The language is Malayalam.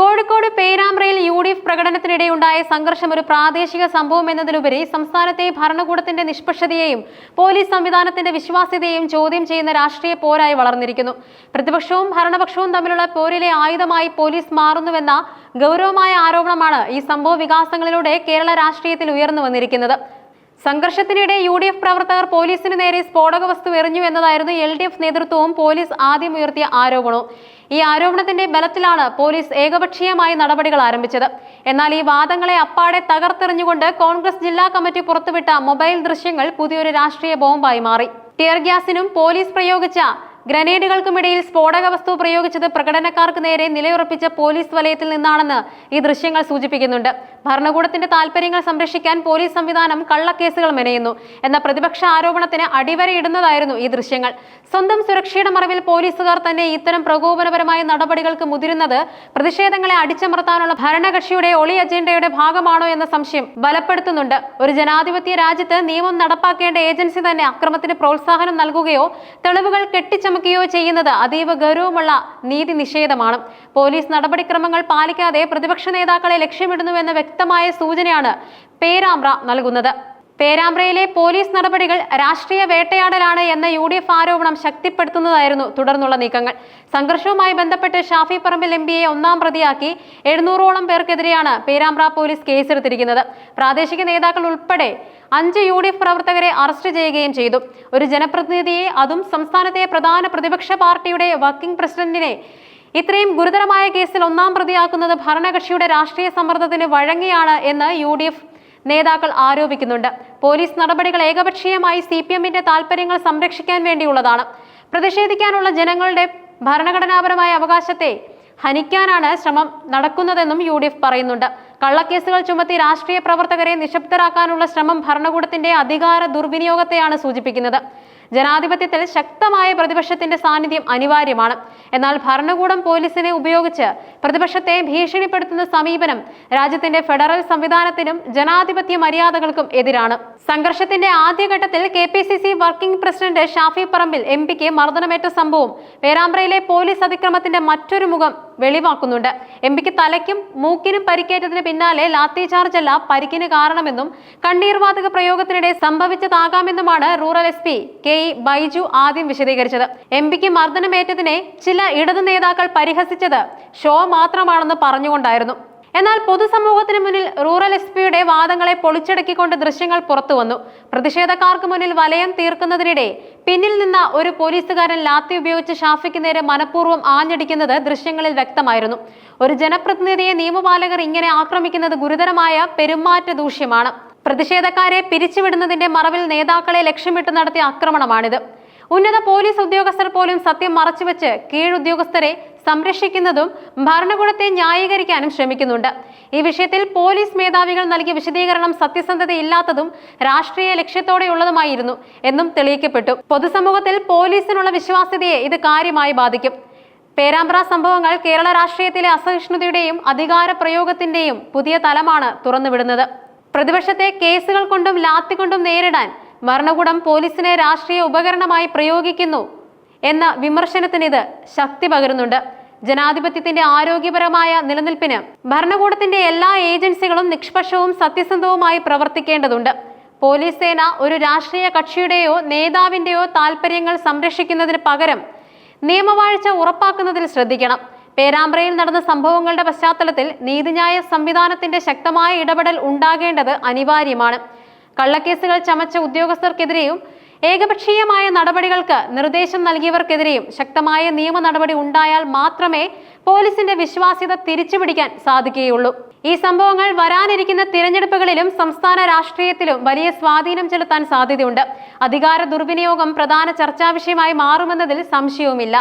കോഴിക്കോട് പേരാമ്പ്രയിൽ യു ഡി എഫ് പ്രകടനത്തിനിടെയുണ്ടായ സംഘർഷം ഒരു പ്രാദേശിക സംഭവം എന്നതിലുപരി സംസ്ഥാനത്തെ ഭരണകൂടത്തിന്റെ നിഷ്പക്ഷതയെയും പോലീസ് സംവിധാനത്തിന്റെ വിശ്വാസ്യതയെയും ചോദ്യം ചെയ്യുന്ന രാഷ്ട്രീയ പോരായി വളർന്നിരിക്കുന്നു. പ്രതിപക്ഷവും ഭരണപക്ഷവും തമ്മിലുള്ള പോരിലെ ആയുധമായി പോലീസ് മാറുന്നുവെന്ന ഗൗരവമായ ആരോപണമാണ് ഈ സംഭവ വികാസങ്ങളിലൂടെ കേരള രാഷ്ട്രീയത്തിൽ ഉയർന്നു വന്നിരിക്കുന്നത്. സംഘർഷത്തിനിടെ യു ഡി എഫ് പ്രവർത്തകർ പോലീസിന് നേരെ സ്ഫോടക വസ്തു എറിഞ്ഞു എന്നതായിരുന്നു എൽ ഡി എഫ് നേതൃത്വവും പോലീസ് ആദ്യം ഉയർത്തിയ ആരോപണവും. ഈ ആരോപണത്തിന്റെ ബലത്തിലാണ് പോലീസ് ഏകപക്ഷീയമായി നടപടികൾ ആരംഭിച്ചത്. എന്നാൽ ഈ വാദങ്ങളെ അപ്പാടെ തകർത്തെറിഞ്ഞുകൊണ്ട് കോൺഗ്രസ് ജില്ലാ കമ്മിറ്റി പുറത്തുവിട്ട മൊബൈൽ ദൃശ്യങ്ങൾ പുതിയൊരു രാഷ്ട്രീയ ബോംബായി മാറി. ടിയർ ഗ്യാസിനും പോലീസ് പ്രയോഗിച്ച ഗ്രനേഡുകൾക്കുമിടയിൽ സ്ഫോടക വസ്തു പ്രയോഗിച്ചത് പ്രകടനക്കാർക്ക് നേരെ നിലയുറപ്പിച്ച പോലീസ് വലയത്തിൽ നിന്നാണെന്ന് ഈ ദൃശ്യങ്ങൾ സൂചിപ്പിക്കുന്നുണ്ട്. ഭരണകൂടത്തിന്റെ താൽപര്യങ്ങൾ സംരക്ഷിക്കാൻ പോലീസ് സംവിധാനം കള്ളക്കേസുകൾ മെനയുന്നു എന്ന പ്രതിപക്ഷ ആരോപണത്തിന് അടിവരയിടുന്നതായിരുന്നു ഈ ദൃശ്യങ്ങൾ. സ്വന്തം സുരക്ഷയുടെ മറവിൽ പോലീസുകാർ തന്നെ ഇത്തരം പ്രകോപനപരമായ നടപടികൾക്ക് മുതിരുന്നത് പ്രതിഷേധങ്ങളെ അടിച്ചമർത്താനുള്ള ഭരണകക്ഷിയുടെ ഒളി അജണ്ടയുടെ ഭാഗമാണോ എന്ന സംശയം ബലപ്പെടുത്തുന്നുണ്ട്. ഒരു ജനാധിപത്യ രാജ്യത്ത് നിയമം നടപ്പാക്കേണ്ട ഏജൻസി തന്നെ അക്രമത്തിന് പ്രോത്സാഹനം നൽകുകയോ തെളിവുകൾ കെട്ടിച്ചമക്കുകയോ ചെയ്യുന്നത് അതീവ ഗൗരവമുള്ള നീതി നിഷേധമാണ്. പോലീസ് നടപടിക്രമങ്ങൾ പാലിക്കാതെ പ്രതിപക്ഷ നേതാക്കളെ ലക്ഷ്യമിടുന്നുവെന്ന വ്യക്തമായ സൂചനയാണ് പേരാമ്പ്ര നൽകുന്നത്. പേരാമ്പ്രയിലെ പോലീസ് നടപടികൾ രാഷ്ട്രീയ വേട്ടയാടലാണ് എന്ന യു ഡി എഫ് ആരോപണം ശക്തിപ്പെടുത്തുന്നതായിരുന്നു തുടർന്നുള്ള നീക്കങ്ങൾ. സംഘർഷവുമായി ബന്ധപ്പെട്ട് ഷാഫി പറമ്പിൽ എം പിയെ ഒന്നാം പ്രതിയാക്കി എഴുന്നൂറോളം പേർക്കെതിരെയാണ് പേരാമ്പ്ര പോലീസ് കേസെടുത്തിരിക്കുന്നത്. പ്രാദേശിക നേതാക്കൾ ഉൾപ്പെടെ അഞ്ച് യു ഡി എഫ് പ്രവർത്തകരെ അറസ്റ്റ് ചെയ്യുകയും ചെയ്തു. ഒരു ജനപ്രതിനിധിയെ അതും സംസ്ഥാനത്തെ പ്രധാന പ്രതിപക്ഷ പാർട്ടിയുടെ വർക്കിംഗ് പ്രസിഡന്റിനെ ഇത്രയും ഗുരുതരമായ കേസിൽ ഒന്നാം പ്രതിയാക്കുന്നത് ഭരണകക്ഷിയുടെ രാഷ്ട്രീയ സമ്മർദ്ദത്തിന് വഴങ്ങിയാണ് എന്ന് യു ഡി എഫ് നേതാക്കൾ ആരോപിക്കുന്നുണ്ട്. പോലീസ് നടപടികൾ ഏകപക്ഷീയമായി സി പി എമ്മിന്റെ താൽപര്യങ്ങൾ സംരക്ഷിക്കാൻ വേണ്ടിയുള്ളതാണ്. പ്രതിഷേധിക്കാനുള്ള ജനങ്ങളുടെ ഭരണഘടനാപരമായ അവകാശത്തെ ഹനിക്കാനാണ് ശ്രമം നടക്കുന്നതെന്നും യു ഡി എഫ് പറയുന്നുണ്ട്. കള്ളക്കേസുകൾ ചുമത്തി രാഷ്ട്രീയ പ്രവർത്തകരെ നിശബ്ദരാക്കാനുള്ള ശ്രമം ഭരണകൂടത്തിന്റെ അധികാര ദുർവിനിയോഗത്തെയാണ് സൂചിപ്പിക്കുന്നത്. ജനാധിപത്യത്തിൽ ശക്തമായ പ്രതിപക്ഷത്തിന്റെ സാന്നിധ്യം അനിവാര്യമാണ്. എന്നാൽ ഭരണകൂടം പോലീസിനെ ഉപയോഗിച്ച് പ്രതിപക്ഷത്തെ ഭീഷണിപ്പെടുത്തുന്ന സമീപനം രാജ്യത്തിന്റെ ഫെഡറൽ സംവിധാനത്തിനും ജനാധിപത്യ മര്യാദകൾക്കും എതിരാണ്. സംഘർഷത്തിന്റെ ആദ്യഘട്ടത്തിൽ K P C C working president Shafi Parambil M പിക്ക് മർദ്ദനമേറ്റ സംഭവം പേരാമ്പ്രയിലെ പോലീസ് അതിക്രമത്തിന്റെ മറ്റൊരു മുഖം വെളിവാക്കുന്നുണ്ട്. എം പിക്ക് തലയ്ക്കും മൂക്കിനും പരിക്കേറ്റതിന് പിന്നാലെ ലാത്തി ചാർജ് അല്ല പരിക്കിന് കാരണമെന്നും കണ്ണീർവാതക പ്രയോഗത്തിനിടെ സംഭവിച്ചതാകാമെന്നുമാണ് rural S P K E Baiju ആദ്യം വിശദീകരിച്ചത്. എം പിക്ക് മർദ്ദനമേറ്റതിനെ ചില ഇടതു നേതാക്കൾ പരിഹസിച്ചത് ഷോ മാത്രമാണെന്ന് പറഞ്ഞുകൊണ്ടായിരുന്നു. എന്നാൽ പൊതുസമൂഹത്തിന് മുന്നിൽ റൂറൽ എസ് പിയുടെ വാദങ്ങളെ പൊളിച്ചടക്കിക്കൊണ്ട് ദൃശ്യങ്ങൾ പുറത്തുവന്നു. പ്രതിഷേധക്കാർക്ക് മുന്നിൽ വലയം തീർക്കുന്നതിനിടെ പിന്നിൽ നിന്ന ഒരു പോലീസുകാരൻ ലാത്തി ഉപയോഗിച്ച് ഷാഫിക്ക് നേരെ മനഃപൂർവം ആഞ്ഞടിക്കുന്നത് ദൃശ്യങ്ങളിൽ വ്യക്തമായിരുന്നു. ഒരു ജനപ്രതിനിധിയെ നിയമപാലകർ ഇങ്ങനെ ആക്രമിക്കുന്നത് ഗുരുതരമായ പെരുമാറ്റ ദൂഷ്യമാണ്. പ്രതിഷേധക്കാരെ പിരിച്ചുവിടുന്നതിന്റെ മറവിൽ നേതാക്കളെ ലക്ഷ്യമിട്ട് നടത്തിയ ആക്രമണമാണിത്. ഉന്നത പോലീസ് ഉദ്യോഗസ്ഥർ പോലും സത്യം മറച്ചുവെച്ച് കീഴുദ്യോഗസ്ഥരെ സംരക്ഷിക്കുന്നതും ഭരണകൂടത്തെ ന്യായീകരിക്കാനും ശ്രമിക്കുന്നുണ്ട്. ഈ വിഷയത്തിൽ പോലീസ് മേധാവികൾ നൽകിയ വിശദീകരണം സത്യസന്ധതയില്ലാത്തതും രാഷ്ട്രീയ ലക്ഷ്യത്തോടെയുള്ളതുമായിരുന്നു എന്നും തെളിയിക്കപ്പെട്ടു. പൊതുസമൂഹത്തിൽ പോലീസിനുള്ള വിശ്വാസ്യതയെ ഇത് കാര്യമായി ബാധിക്കും. പേരാമ്പ്ര സംഭവങ്ങൾ കേരള രാഷ്ട്രീയത്തിലെ അസഹിഷ്ണുതയുടെയും അധികാര പ്രയോഗത്തിന്റെയും പുതിയ തലമാണ് തുറന്നുവിടുന്നത്. പ്രതിപക്ഷത്തെ കേസുകൾ കൊണ്ടും ലാത്തി കൊണ്ടും നേരിടാൻ ഭരണകൂടം പോലീസിനെ രാഷ്ട്രീയ ഉപകരണമായി പ്രയോഗിക്കുന്നു എന്ന വിമർശനത്തിന് ഇത് ശക്തി പകരുന്നുണ്ട്. ജനാധിപത്യത്തിന്റെ ആരോഗ്യപരമായ നിലനിൽപ്പിന് ഭരണകൂടത്തിന്റെ എല്ലാ ഏജൻസികളും നിഷ്പക്ഷവും സത്യസന്ധവുമായി പ്രവർത്തിക്കേണ്ടതുണ്ട്. പോലീസ് സേന ഒരു രാഷ്ട്രീയ കക്ഷിയുടെയോ നേതാവിന്റെയോ താൽപര്യങ്ങൾ സംരക്ഷിക്കുന്നതിന് പകരം നിയമവാഴ്ച ഉറപ്പാക്കുന്നതിൽ ശ്രദ്ധിക്കണം. പേരാമ്പ്രയിൽ നടന്ന സംഭവങ്ങളുടെ പശ്ചാത്തലത്തിൽ നീതിന്യായ സംവിധാനത്തിന്റെ ശക്തമായ ഇടപെടൽ ഉണ്ടാകേണ്ടത് അനിവാര്യമാണ്. കള്ളക്കേസുകൾ ചമച്ച ഉദ്യോഗസ്ഥർക്കെതിരെയും ഏകപക്ഷീയമായ നടപടികൾക്ക് നിർദ്ദേശം നൽകിയവർക്കെതിരെയും ശക്തമായ നിയമ നടപടി ഉണ്ടായാൽ മാത്രമേ പോലീസിന്റെ വിശ്വാസ്യത തിരിച്ചുപിടിക്കാൻ സാധിക്കുകയുള്ളൂ. ഈ സംഭവങ്ങൾ വരാനിരിക്കുന്ന തിരഞ്ഞെടുപ്പുകളിലും സംസ്ഥാന രാഷ്ട്രീയത്തിലും വലിയ സ്വാധീനം ചെലുത്താൻ സാധ്യതയുണ്ട്. അധികാര ദുർവിനിയോഗം പ്രധാന ചർച്ചാ വിഷയമായി മാറുമെന്നതിൽ സംശയവുമില്ല.